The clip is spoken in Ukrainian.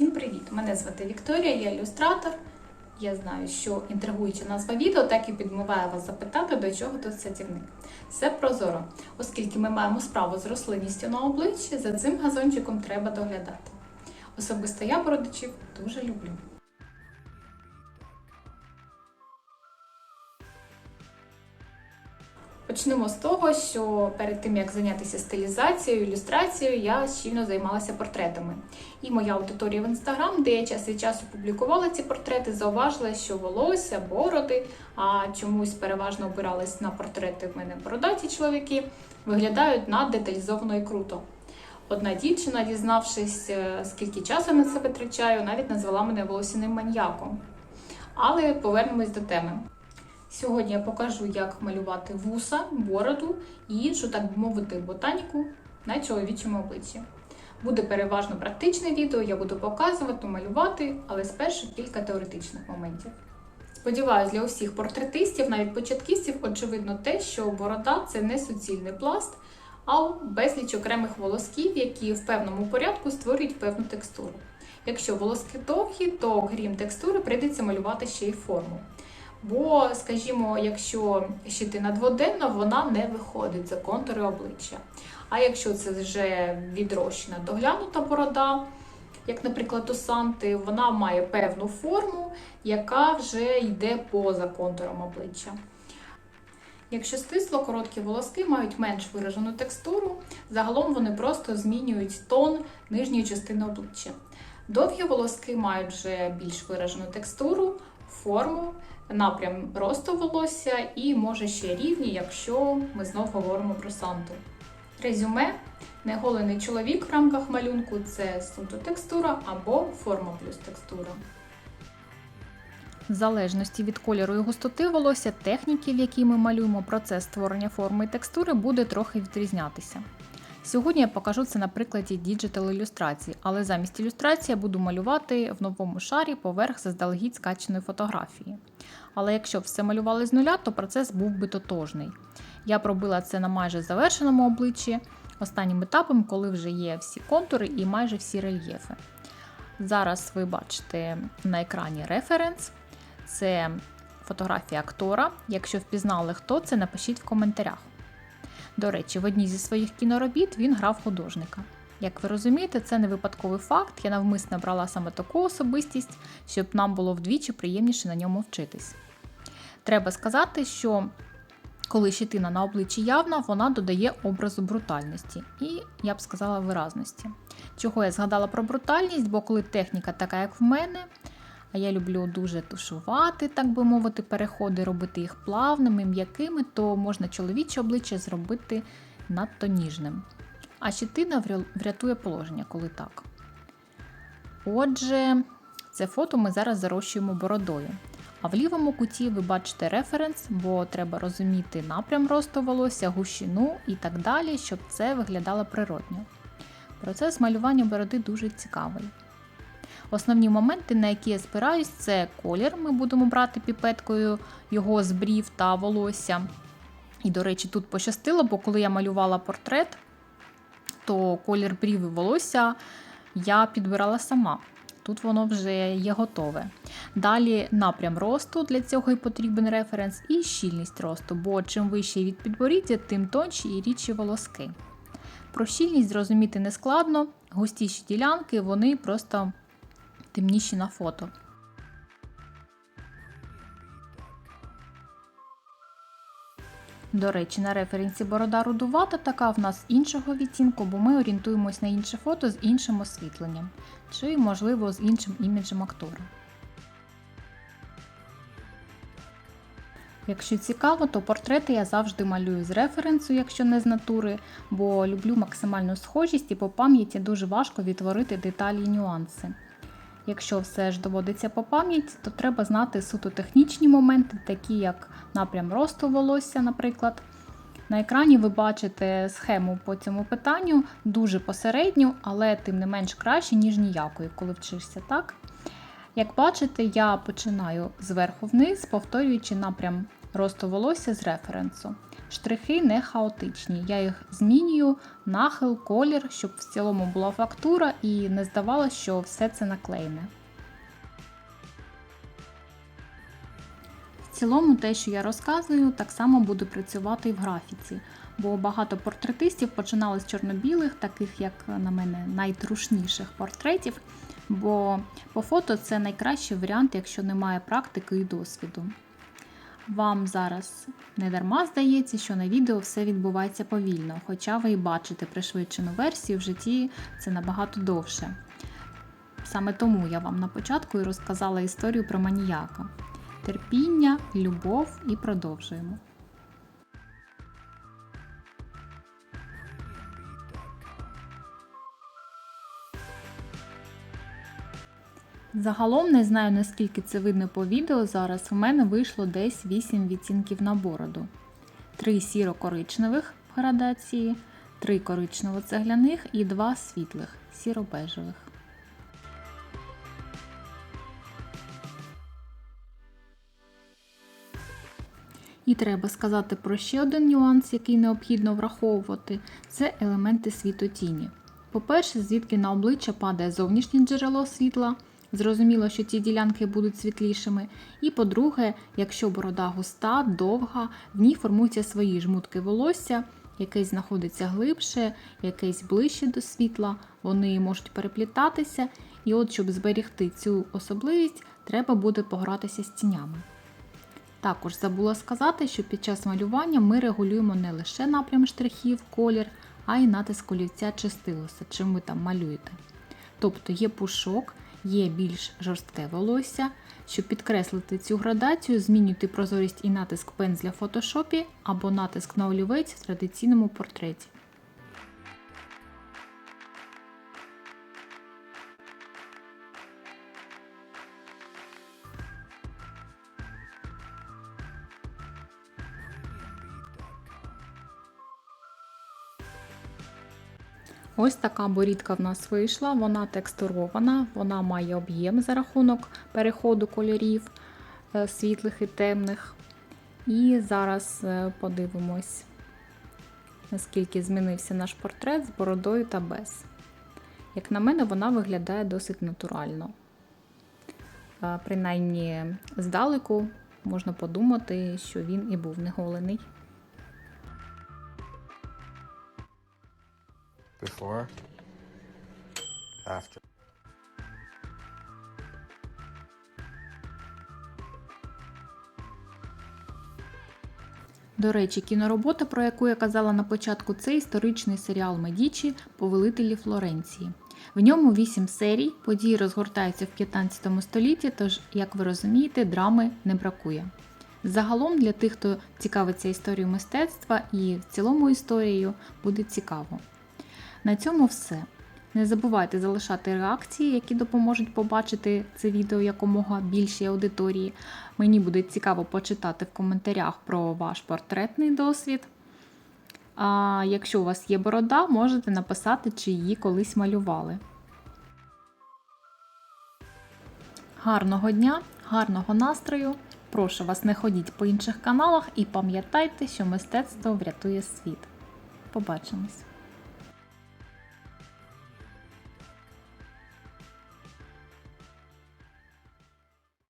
Всім привіт! Мене звати Вікторія, я ілюстратор. Я знаю, що інтригуюча назва відео так і підмиває вас запитати, до чого тут садівник. Все прозоро, оскільки ми маємо справу з рослинністю на обличчі, за цим газончиком треба доглядати. Особисто я бородичів дуже люблю. Почнемо з того, що перед тим як зайнятися стилізацією, ілюстрацією, я щільно займалася портретами. І моя аудиторія в інстаграм, де я час від часу публікувала ці портрети, зауважила, що волосся, бороди, а чомусь переважно обирались на портрети в мене бородаті чоловіки, виглядають наддеталізовано і круто. Одна дівчина, дізнавшись, е, скільки часу на це витрачаю, навіть назвала мене волосяним маньяком. Але повернемось до теми. Сьогодні я покажу, як малювати вуса, бороду і іншу, так би мовити, ботаніку на чоловічому обличчі. Буде переважно практичне відео, я буду показувати, малювати, але спершу кілька теоретичних моментів. Сподіваюсь, для усіх портретистів, навіть початківців, очевидно те, що борода це не суцільний пласт, а безліч окремих волосків, які в певному порядку створюють певну текстуру. Якщо волоски довгі, то крім текстури прийдеться малювати ще й форму. Бо, скажімо, якщо щитина дводенна, вона не виходить за контури обличчя. А якщо це вже відрощена доглянута борода, як, наприклад, у Санти, вона має певну форму, яка вже йде поза контуром обличчя. Якщо стисло, короткі волоски мають менш виражену текстуру, загалом вони просто змінюють тон нижньої частини обличчя. Довгі волоски мають вже більш виражену текстуру, форму, напрям росту волосся і може ще рівні, якщо ми знов говоримо про Санту. Резюме: неголений чоловік в рамках малюнку це суто текстура або форма плюс текстура. В залежності від кольору і густоти волосся, техніки, в якій ми малюємо процес створення форми і текстури, буде трохи відрізнятися. Сьогодні я покажу це на прикладі діджитал ілюстрації, але замість ілюстрації я буду малювати в новому шарі поверх заздалегідь скаченої фотографії. Але якщо все малювали з нуля, то процес був би тотожний. Я пробила це на майже завершеному обличчі, останнім етапом, коли вже є всі контури і майже всі рельєфи. Зараз ви бачите на екрані референс. Це фотографія актора. Якщо впізнали, хто це, напишіть в коментарях. До речі, в одній зі своїх кіноробіт він грав художника. Як ви розумієте, це не випадковий факт. Я навмисно брала саме таку особистість, щоб нам було вдвічі приємніше на ньому вчитись. Треба сказати, що коли щитина на обличчі явна, вона додає образу брутальності і, я б сказала, виразності. Чого я згадала про брутальність, бо коли техніка така, як в мене, а я люблю дуже тушувати, так би мовити, переходи, робити їх плавними, м'якими, то можна чоловіче обличчя зробити надто ніжним. А щитина врятує положення, коли так. Отже, це фото ми зараз зарощуємо бородою. А в лівому куті ви бачите референс, бо треба розуміти напрям росту волосся, гущину і так далі, щоб це виглядало природньо. Процес малювання бороди дуже цікавий. Основні моменти, на які я спираюсь, це колір. Ми будемо брати піпеткою його з брів та волосся. І, до речі, тут пощастило, бо коли я малювала портрет, то колір брів і волосся я підбирала сама. Тут воно вже є готове. Далі напрям росту, для цього і потрібен референс, і щільність росту, бо чим вище від підборіддя, тим тонші і рідші волоски. Про щільність зрозуміти не складно, густіші ділянки вони просто темніші на фото. До речі, на референсі борода рудувата така в нас іншого відтінку, бо ми орієнтуємось на інше фото з іншим освітленням, чи, можливо, з іншим іміджем актора. Якщо цікаво, то портрети я завжди малюю з референсу, якщо не з натури, бо люблю максимальну схожість і по пам'яті дуже важко відтворити деталі і нюанси. Якщо все ж доводиться по пам'яті, то треба знати суто технічні моменти, такі як напрям росту волосся, наприклад. На екрані ви бачите схему по цьому питанню, дуже посередню, але тим не менш краще, ніж ніякої, коли вчишся так. Як бачите, я починаю зверху вниз, повторюючи напрям росту волосся з референсу. Штрихи не хаотичні. Я їх змінюю, нахил, колір, щоб в цілому була фактура і не здавалося, що все це наклеєне. В цілому, те, що я розказую, так само буде працювати і в графіці, бо багато портретистів починали з чорно-білих, таких як на мене найтрушніших портретів. Бо по фото це найкращий варіант, якщо немає практики і досвіду. Вам зараз не дарма здається, що на відео все відбувається повільно, хоча ви і бачите пришвидшену версію в житті це набагато довше. Саме тому я вам на початку і розказала історію про маніяка. Терпіння, любов і продовжуємо. Загалом не знаю наскільки це видно по відео зараз. У мене вийшло десь 8 відтінків на бороду. 3 сіро-коричневих в градації, 3 коричнево-цегляних і 2 світлих сіро-бежевих. І треба сказати про ще один нюанс, який необхідно враховувати це елементи світотіні. По-перше, звідки на обличчя падає зовнішнє джерело світла, зрозуміло, що ті ділянки будуть світлішими. І по-друге, якщо борода густа, довга, в ній формуються свої жмутки волосся, якесь знаходиться глибше, якесь ближче до світла, вони можуть переплітатися. І от, щоб зберегти цю особливість, треба буде погратися з тінями. Також забула сказати, що під час малювання ми регулюємо не лише напрям штрихів, колір, а й натиск олівця чи стилуса, чим ви там малюєте. Тобто є пушок, є більш жорстке волосся. Щоб підкреслити цю градацію, змінюйте прозорість і натиск пензля в фотошопі або натиск на олівець в традиційному портреті. Ось така борідка в нас вийшла, вона текстурована, вона має об'єм за рахунок переходу кольорів е, світлих і темних. І зараз е, подивимось, наскільки змінився наш портрет з бородою та без. Як на мене, вона виглядає досить натурально. Е, Принаймні, здалеку можна подумати, що він і був не голений. Before. After. До речі, кіноробота, про яку я казала на початку, це історичний серіал Медічі Повелителі Флоренції. В ньому 8 серій, події розгортаються в 15 столітті, тож, як ви розумієте, драми не бракує. Загалом для тих, хто цікавиться історією мистецтва і в цілому історією, буде цікаво. На цьому все. Не забувайте залишати реакції, які допоможуть побачити це відео якомога більшій аудиторії. Мені буде цікаво почитати в коментарях про ваш портретний досвід. А якщо у вас є борода, можете написати, чи її колись малювали. Гарного дня, гарного настрою! Прошу вас, не ходіть по інших каналах і пам'ятайте, що мистецтво врятує світ. Побачимось!